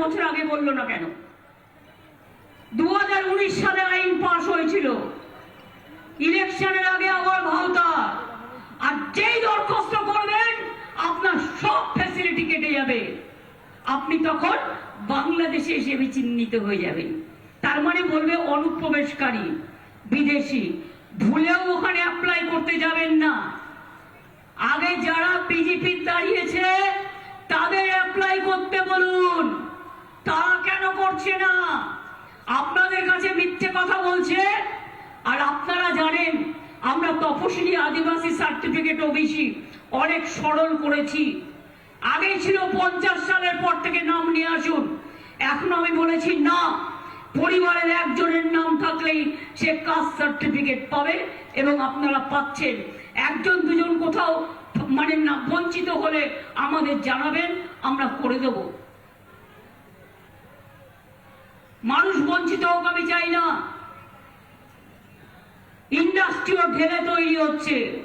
বছর আগে বলল না কেন? দু সালে আইন পাশ হয়েছিল। ইলেকশনের আগে আবার ভাওতা। আর যেই দরখাস্ত করবেন, আপনার সব ফ্যাসিলিটি কেটে যাবে। আপনি তখন বাংলাদেশে হিসেবে চিহ্নিত হয়ে যাবেন। তার মানে বলবে অনুপ্রবেশকারী, বিদেশি। ভুলেও ওখানে অ্যাপ্লাই করতে যাবেন না। আগে যারা বিজেপি দাঁড়িয়েছে, তাদের অ্যাপ্লাই করতে বলুন। তারা কেন করছে না? আপনাদের কাছে মিথ্যে কথা বলছে? আর আপনারা জানেন, আমরা তপশিলি আদিবাসী সার্টিফিকেট ওবিসি অনেক সরল করেছি। আগে ছিল পঞ্চাশ সালের পর থেকে নাম নিয়ে আসুন। এখন আমি বলেছি, না, পরিবারের একজনের নাম থাকলেই সে কাস্ট সার্টিফিকেট পাবে এবং আপনারা পাচ্ছেন। একজন, দুজন কোথাও মানে না, বঞ্চিত হলে আমাদের জানাবেন, আমরা করে দেব। মানুষ বঞ্চিত হোক, আমি চাই না। ইন্ডাস্ট্রিও ঢেলে তৈরি হচ্ছে।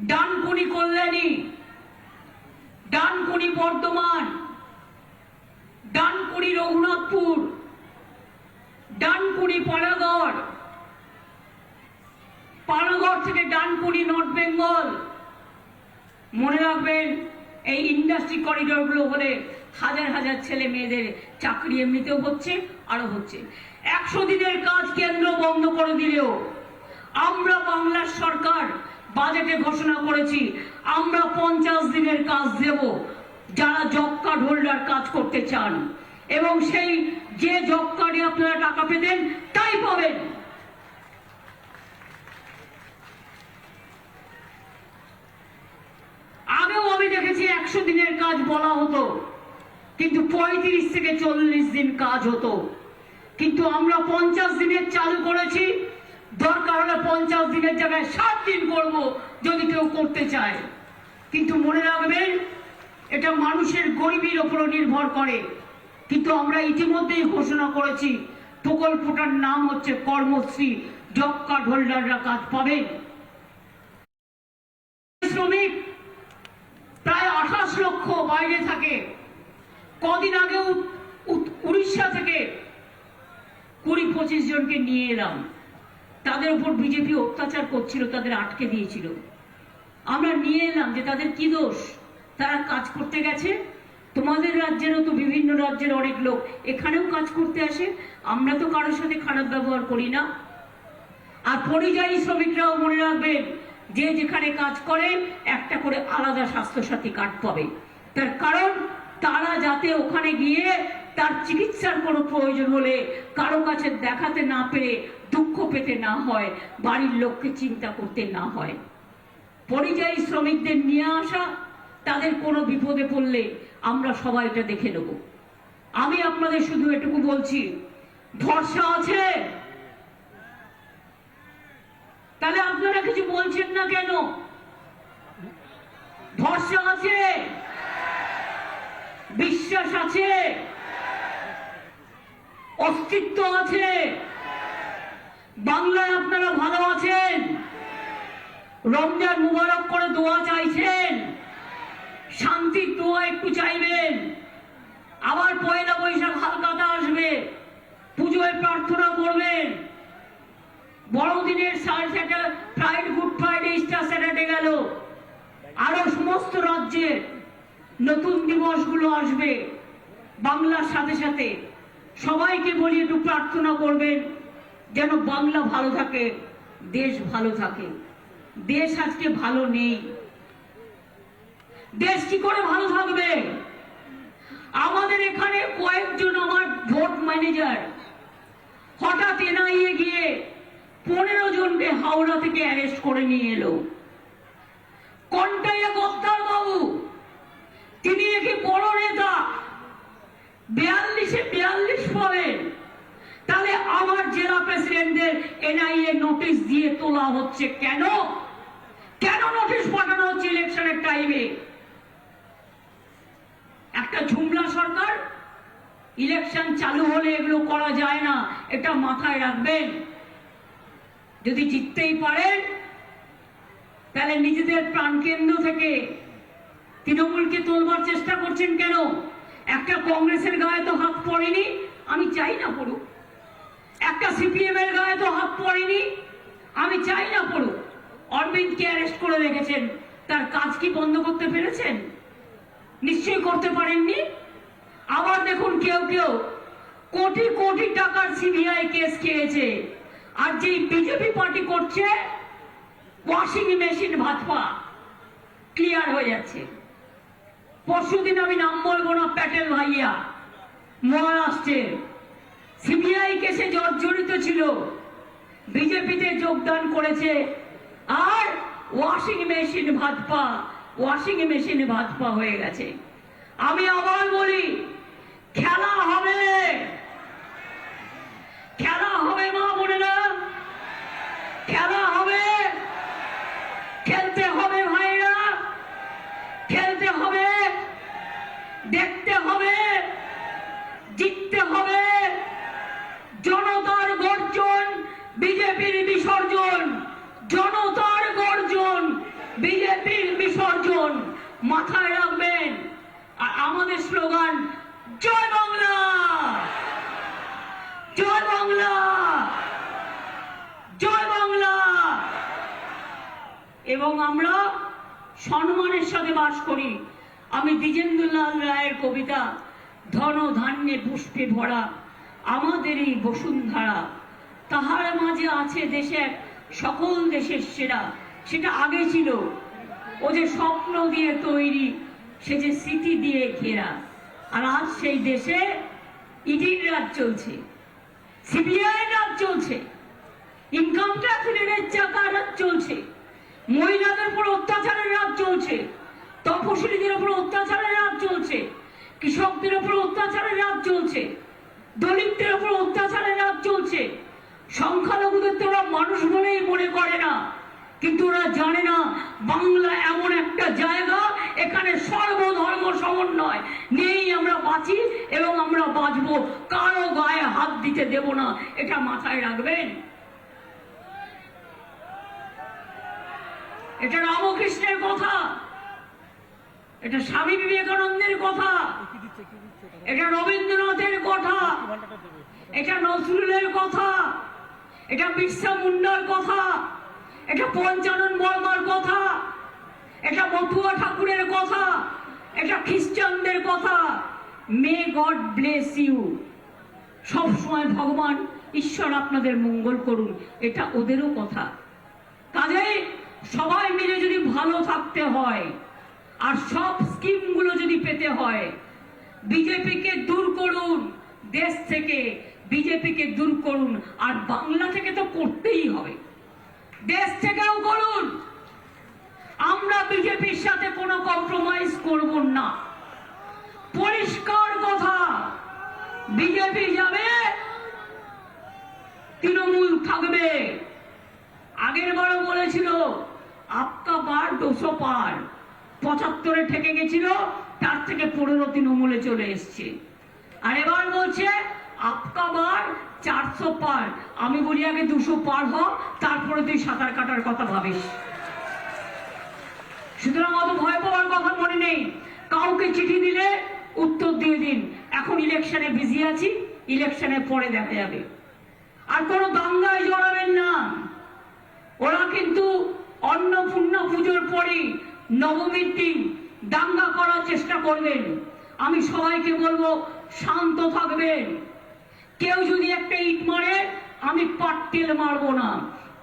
ডানকুনি কল্যাণী, ডানকুনি বর্ধমান, ডানকুনি রঘুনাথপুর, ডানকুনি পানাগড় পানাগড় থেকে ডানকুনি নর্থ বেঙ্গল। মনে রাখবেন, এই ইন্ডাস্ট্রি করিডোরগুলো হলে হাজার হাজার ছেলে মেয়েদের চাকরি এমনিতেও হচ্ছে, আরও হচ্ছে। একশো দিনের কাজ কেন্দ্র বন্ধ করে দিলেও আমরা বাংলার সরকার বাজেটে ঘোষণা করেছি, আমরা পঞ্চাশ দিনের কাজ দেব যারা জব কার্ড হোল্ডার কাজ করতে চান। এবং সেই যে জব কার্ডে আপনারা টাকা পেতেন, তাই পাবেন। আগেও আমি দেখেছি একশো দিনের কাজ বলা হতো। কিন্তু পঁয়ত্রিশ থেকে চল্লিশ দিন কাজ হতো। কিন্তু আমরা পঞ্চাশ দিনের চালু করেছি। দরকার হলে পঞ্চাশ দিনের জায়গায় ষাট দিন করব যদি কেউ করতে চায়। কিন্তু মনে রাখবেন এটা মানুষের গরিবের ওপরও নির্ভর করে। কিন্তু আমরা ইতিমধ্যেই ঘোষণা করেছি প্রকল্পটার নাম হচ্ছে কর্মশ্রী। জব কার্ড হোল্ডাররা কাজ পাবেন শ্রমিক প্রায় আঠাশ লক্ষ বাইরে থাকে। কদিন আগে উড়িষ্যা থেকে কুড়ি পঁচিশ জনকে নিয়ে এলাম। তাদের উপর বিজেপি অত্যাচার করছিল, তাদের আটকে দিয়েছিল। আমরা নিয়ে এলাম যে তাদের কি দোষ? তারা কাজ করতে গেছে। তোমাদের রাজ্যেরও তো বিভিন্ন রাজ্যের অনেক লোক এখানেও কাজ করতে আসে। আমরা তো কারোর সাথে খারাপ ব্যবহার করি না। আর পরিযায়ী শ্রমিকরাও মনে রাখবেন যে যেখানে কাজ করে, একটা করে আলাদা স্বাস্থ্যসাথী কার্ড পাবে। তার কারণ তারা যাতে ওখানে গিয়ে তার চিকিৎসার কোনো প্রয়োজন হলে কারও কাছে দেখাতে না পেরে দুঃখ পেতে না হয়, বাড়ির লোককে চিন্তা করতে না হয়। পরিযায়ী শ্রমিকদের নিয়ে আসা, তাদের কোনো বিপদে পড়লে আমরা সবাই এটা দেখে নেব। আমি আপনাদের শুধু এটুকু বলছি, ভরসা আছে? তাহলে আপনারা কিছু বলছেন না কেন? ভরসা আছে? বিশ্বাস আছে? অস্তিত্ব আছে? বাংলায় আপনারা ভালো আছেন? রমজান মুবারক করে দিবসগুলো আসবে বাংলার সাথে সাথে। সবাইকে বলি, একটু প্রার্থনা করবেন যেন বাংলা ভালো থাকে, দেশ ভালো থাকে। দেশ আজকে ভালো নেই। দেশ কি করে ভালো থাকবে? আমাদের এখানে কয়েকজন আমার ভোট ম্যানেজার, হঠাৎ এনআইএ গিয়ে পনেরো জনকে হাওড়া থেকে অ্যারেস্ট করে নিয়ে এলো। কন্টাইয়া গদ্দার বাবু তিনি নাকি বড় নেতা। বিয়াল্লিশে বিয়াল্লিশ পাবেন তাহলে আমার জেলা প্রেসিডেন্টদের এনআইএ নোটিশ দিয়ে তোলা হচ্ছে কেন? কেন নোটিশ পাঠানো হচ্ছে ইলেকশনের টাইমে? একটা ঝুমলা সরকার, ইলেকশন চালু হলে এগুলো করা যায় না, এটা মাথায় রাখবেন। যদি জিততেই পারেন, তাহলে নিজেদের প্রাণকেন্দ্র থেকে তৃণমূলকে তোলবার চেষ্টা করছেন কেন? একটা কংগ্রেসের গায়ে তো হাত পড়েনি, আমি চাই না পড়ুক। একটা সিপিএম এর গায়ে তো হাত পড়েনি, আমি চাই না পড়ুক। অরবিন্দকে অ্যারেস্ট করে রেখেছেন, তার কাজ কি বন্ধ করতে পেরেছেন? নিশ্চয়ই করতে পারেননি? আবার দেখুন কেউ কেউ, কোটি কোটি টাকার সিবিআই কেস খেয়েছে, আর যেই বিজেপি পার্টি করছে ওয়াশিং মেশিন ভাজপা ক্লিয়ার হয়ে যাচ্ছে। পরশুদিন আমি নাম বলব না প্যাটেল ভাইয়া। মহারাষ্ট্রের সিবিআই কেসে জর্জরিত ছিল। বিজেপিতে যোগদান করেছে। আর washing machine Bhajpa washing machine Bhajpa হয়ে গেছে। আমি আবার বলি, খেলা হবে। খেলা হবে মা বোনেরা খেলা হবে খেলতে হবে ভাইরা খেলতে হবে দেখতে হবে জিততে হবে জনতার গর্জন বিজেপির বিসর্জন জনতার গর্জন বিজেপির বিসর্জন মাথায় রাখবেন। আর আমাদের স্লোগান, জয় বাংলা! জয় বাংলা! জয় বাংলা! এবং আমরা সম্মানের সাথে বাস করি। আমি দ্বিজেন্দ্রলাল রায়ের কবিতা, ধন ধান্যে পুষ্পে ভরা আমাদের এই বসুন্ধরা। তাহার মাঝে আছে দেশের সকল দেশের সেরা। সেটা আগে ছিল। ও যে স্বপ্ন দিয়ে তৈরি, সে যে স্মৃতি দিয়ে ঘেরা। আর আজ সেই দেশে ইডির রাজ চলছে, সিবিআই রাজ চলছে ইনকাম ট্যাক্স রেটের চাকা রাজ চলছে, মহিলাদের উপর অত্যাচারের রাজ চলছে, তপশিলীদের উপর অত্যাচারের রাজ চলছে, কৃষকদের উপর অত্যাচারের রাজ চলছে, দলিতদের উপর অত্যাচারের রাজ চলছে। সংখ্যালঘুদের তো ওরা মানুষ বলেই মনে করে না। কিন্তু ওরা জানে না, বাংলা এমন একটা জায়গা, এখানে সর্বধর্ম সমন্বয়। নেই, আমরা বাঁচি এবং আমরা বাঁচবো। কারও গায়ে হাত দিতে দেব না, এটা মাথায় রাখবেন। এটা রামকৃষ্ণের কথা। এটা স্বামী বিবেকানন্দের কথা। এটা রবীন্দ্রনাথের কথা। এটা নজরুলের কথা। এটা বিরসা মুন্ডার কথা। এটা পঞ্চানন বর্মার কথা, এটা মতুয়া ঠাকুরের কথা, এটা খ্রিস্টানদের কথা। মে গড ব্লেস ইউ সব সময় ভগবান, ঈশ্বর আপনাদের মঙ্গল করুন, এটা ওদেরও কথা। কাজেই সবাই মিলে যদি ভালো থাকতে হয়, আর সব স্কিমগুলো যদি পেতে হয়, বিজেপিকে দূর করুন, দেশ থেকে বিজেপিকে দূর করুন, আর বাংলা থেকে তো করতেই হবে। দেশ থেকেও করুন আমরা বিজেপির সাথে কোনো কম্প্রোমাইজ করব না। পরিষ্কার কথা, বিজেপি যাবে, তৃণমূল থাকবে। আগের বারও বলেছিল, আপকা বার দুশো পার। পঁচাত্তরে ঠেকে গেছিল, তার থেকে পনেরো তৃণমূলে চলে এসছে। আর এবার বলছে, আপকা বার চারশো পার। আমি বলি, আগে দুশো পার হ, তারপরে তুই সাঁতার কাটার কথা ভাবিস। সুতরাং অত ভয় পাওয়ার কথা মনে নেই। কাউকে চিঠি দিলে উত্তর দিয়ে দিন। এখন ইলেকশনে বিজি আছি, ইলেকশনের পরে দেখা যাবে। আর কোনো দাঙ্গায় জড়াবেন না। ওরা কিন্তু অন্নপূর্ণা পুজোর পরে নবমীর দিন দাঙ্গা করার চেষ্টা করবেন। আমি সবাইকে বলব, শান্ত থাকবেন। কেউ যদি একটা ইট মারে, আমি পাট্টেল মারবো না।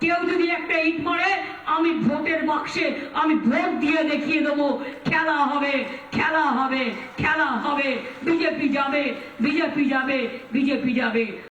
কেউ যদি একটা ইট মারে, আমি ভোটের বাক্সে আমি ভোট দিয়ে দেখিয়ে দেবো, খেলা হবে খেলা হবে খেলা হবে, বিজেপি যাবে বিজেপি যাবে বিজেপি যাবে।